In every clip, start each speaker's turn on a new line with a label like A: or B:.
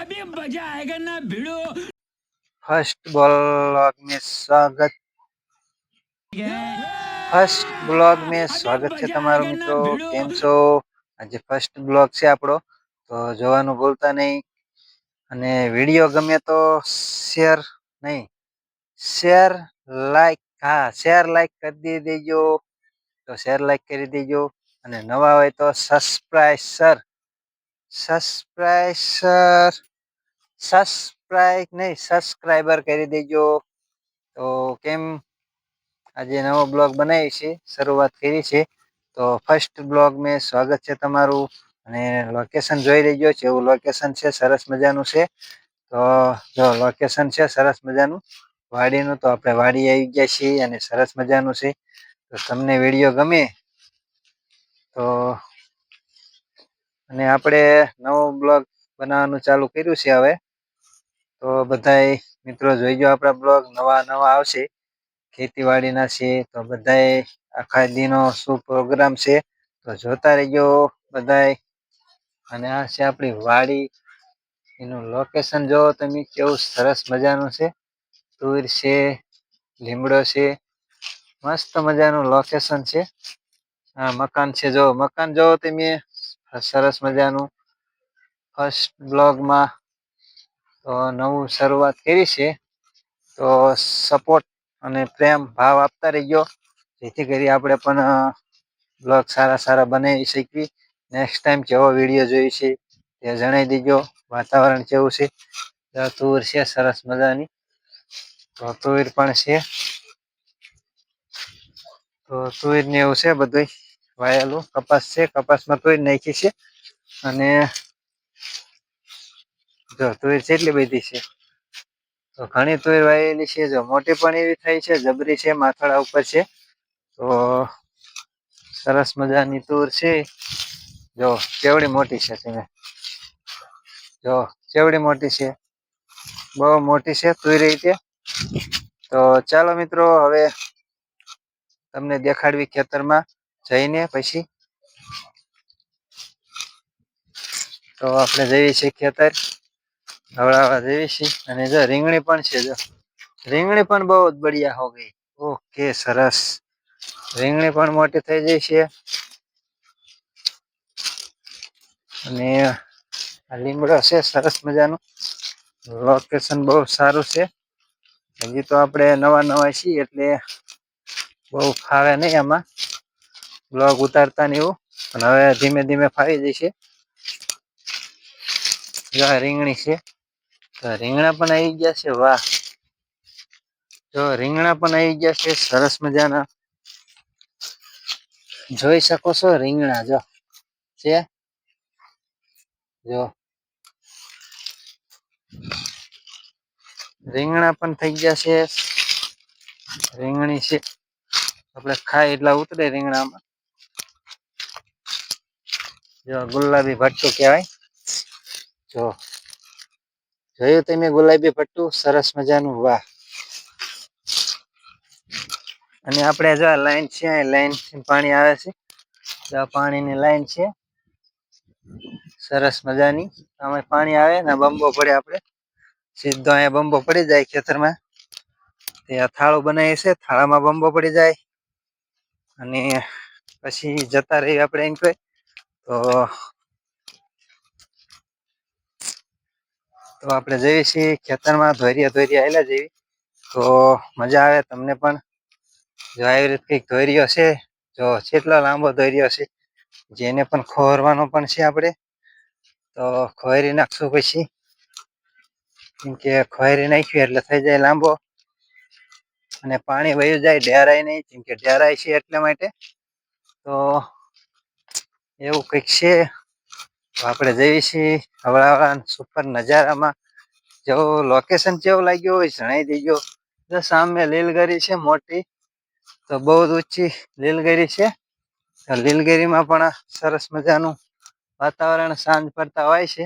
A: अभी मजा आएगा ना भिड़ो
B: ફર્સ્ટ બ્લોગ में સ્વાગત ફર્સ્ટ બ્લોગ में સ્વાગત છે તમારું મિત્રો કેમ છો આજે ફર્સ્ટ બ્લોગ છે આપણો તો જોવાનું ભૂલતા નહીં અને વિડીયો ગમે તો શેર નહીં શેર લાઈક હા શેર લાઈક કરી દેજો તો શેર લાઈક કરી દેજો અને નવા હોય તો સબસ્ક્રાઈસર સબસ્ક્રાઈસર સબસ્ક્રાઈબ નહીં સબસ્ક્રાઈબર કરી દેજો. તો કેમ? આજે નવો બ્લોગ બનાવી છે, શરૂઆત કરી છે. તો ફર્સ્ટ બ્લોગ મેં સ્વાગત છે તમારું અને લોકેશન જોઈ લેજો, જેવું લોકેશન છે, સરસ મજાનું છે. તો જો લોકેશન છે, સરસ મજાનું. વાડીનું તો આપણે વાડી આવી ગયા છીએ અને સરસ મજાનું છે. તો તમને વીડિયો ગમે તો અને આપણે નવો બ્લોગ બનાવવાનું ચાલુ કર્યું છે હવે. તો બધાય મિત્રો જોઈજો આપણા બ્લોગ, નવા નવા આવશે. ખેતીવાડીના છે, તો બધાય આખા દીનો શું પ્રોગ્રામ છે, તો જોતા રહેજો બધાય. અને આ છે આપણી વાડી. એનું લોકેશન જો તમે કેવું સરસ મજાનું છે. તુર છે, લીમડો છે, મસ્ત મજાનું લોકેશન છે. આ મકાન છે જો, મકાન જો તમે સરસ મજાનું ફર્સ્ટ બ્લોગમાં તો નવું શરૂઆત કરી છે. તો સપોર્ટ અને પ્રેમ ભાવ આપતા રહીજો. જેથી કરી આપણે પણ બ્લોગ સારા સારા બનાવી શકીએ. નેક્સ્ટ ટાઈમ કેવો વીડિયો જોઈ છે તે જણાવી દેજો. વાતાવરણ કેવું છે? તુર છે, સરસ મજાની. તો તુર પણ છે. તો તુર ને એવું છે બધું વાયેલું. કપાસ છે, કપાસમાં તુર નાખી છે. અને જો તુર એટલી બધી છે. તો ઘણી તુર વાયેલી છે, જો મોટી પણ એવી થઈ છે, જબરી છે માથાળા ઉપર છે. તો સરસ મજાની તુર છે. જો કેવડી મોટી છે તમે. જો કેવડી મોટી છે. બહુ મોટી છે તુર રીતે. તો ચાલો મિત્રો, હવે તમને દેખાડવી ખેતરમાં જઈને પછી તો આપણે જઈએ છીએ ખેતર. હવડાવવા જઈએ છીએ. અને જો રીંગણી પણ છે જો. રીંગણી પણ બહુ જ બઢિયા હો ગઈ. ઓકે, સરસ. રીંગણી પણ મોટી થઈ જઈ છે. અને આ લીમડો છે, સરસ મજાનું. લોકેશન બહુ સારું છે. હજી તો આપણે નવા નવા છીએ એટલે બહુ ફાવે નહીં આમાં. બ્લોગ ઉતારતા ને એવું. પણ હવે ધીમે ધીમે ફાવી જશે. જો રીંગણી છે. તો રીંગણા પણ આવી ગયા છે. વાહ. જો રીંગણા પણ આવી ગયા છે. સરસ મજાના. જોઈ શકો છો રીંગણા. જો. છે? જો. રીંગણા પણ થઈ ગયા છે. રીંગણી છે. આપણે ખાય એટલા ઉતરે રીંગણામાં. જો ગુલાબી ભટ્ટું કહેવાય. જો, જોયું તમે ગુલાબી ભટ્ટું સરસ મજાનું, વાહ. અને આપણે જો લાઈન છે લાઈન પાણી આવે છે. જો પાણીની લાઈન છે. સરસ મજાની. આમાં પાણી આવે ને બંબો પડે આપણે. સીધો અહીંયા બંબો પડી જાય ખેતરમાં. તે આ થાળું બનાવીએ છે થાળામાં બંબો પડી જાય. અને પછી જતા રહીએ આપણે એમ કહે તો આપણે જઈએ છીએ ખેતરમાં ધોરિયા ધોરિયા આવેલા જેવી. તો મજા આવે તમને પણ? જો આવી રીતે કંઈક ધોર્યો છે, જો કેટલો લાંબો ધોર્યો છે, જેને પણ ખોરવાનો પણ છે આપણે, તો ખોરી નાખશું પછી. કેમ કે ખોરી નાખ્યું એટલે થઈ જાય લાંબો. અને પાણી વયું જાય, ડેરાય નહીં, કેમ કે ડેરાય છે એટલા માટે. તો એવું કંઈક છે? આપણે જઈએ છીએ હવળાવળા સુપર નજારામાં. જો લોકેશન કેવું લાગ્યું હોય જણાવી દેજો. જો સામે લીલગરી છે મોટી, તો બહુ જ ઊંચી લીલગરી છે. તો લીલગીરીમાં પણ સરસ મજાનું વાતાવરણ સાંજ પડતા હોય છે.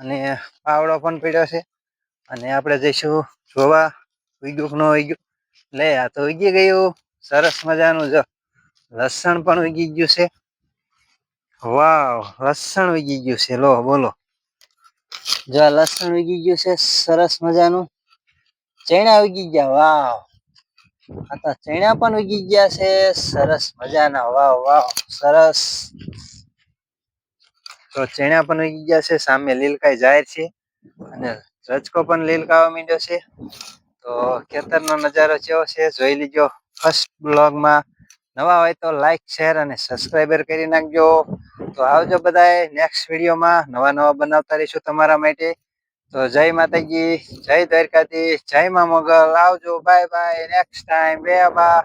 B: અને પાવડો પણ પીડ્યો છે. અને આપણે જઈશું જોવા. ઉગ્યું કે ન ઉગ્યું? લે, આ તો ઉગી ગયું. સરસ મજાનું જો. લસણ પણ ઉગી ગયું છે. વાવ, લસણ વીગી ગયું છે. લો, બોલો. જો લસણ વીગી ગયું છે, સરસ મજાનું. ચણા વીગી ગયા, વાવ. આ તો ચણા પણ વીગી ગયા છે, સરસ મજાના, વાવ વાવ, સરસ. તો ચણા પણ વીગી ગયા છે, સામે લીલકાઈ જાહેર છે અને રચકો પણ લીલકાવા માંડ્યો છે. તો ખેતરનો નજારો કેવો છે, જોઈ લીજો. ફર્સ્ટ બ્લોગમાં નવા હોય તો લાઈક શેર અને સબસ્ક્રાઈબર કરી નાખજો. તો આવજો બધાએ નેક્સ્ટ વિડીયોમાં નવા નવા બનાવતા રહીશું તમારા માટે. તો જય માતાજી, જય દ્વારકાધીશ, જય મા મોગલ. આવજો બાય બાય નેક્સ્ટ ટાઈમ બે બા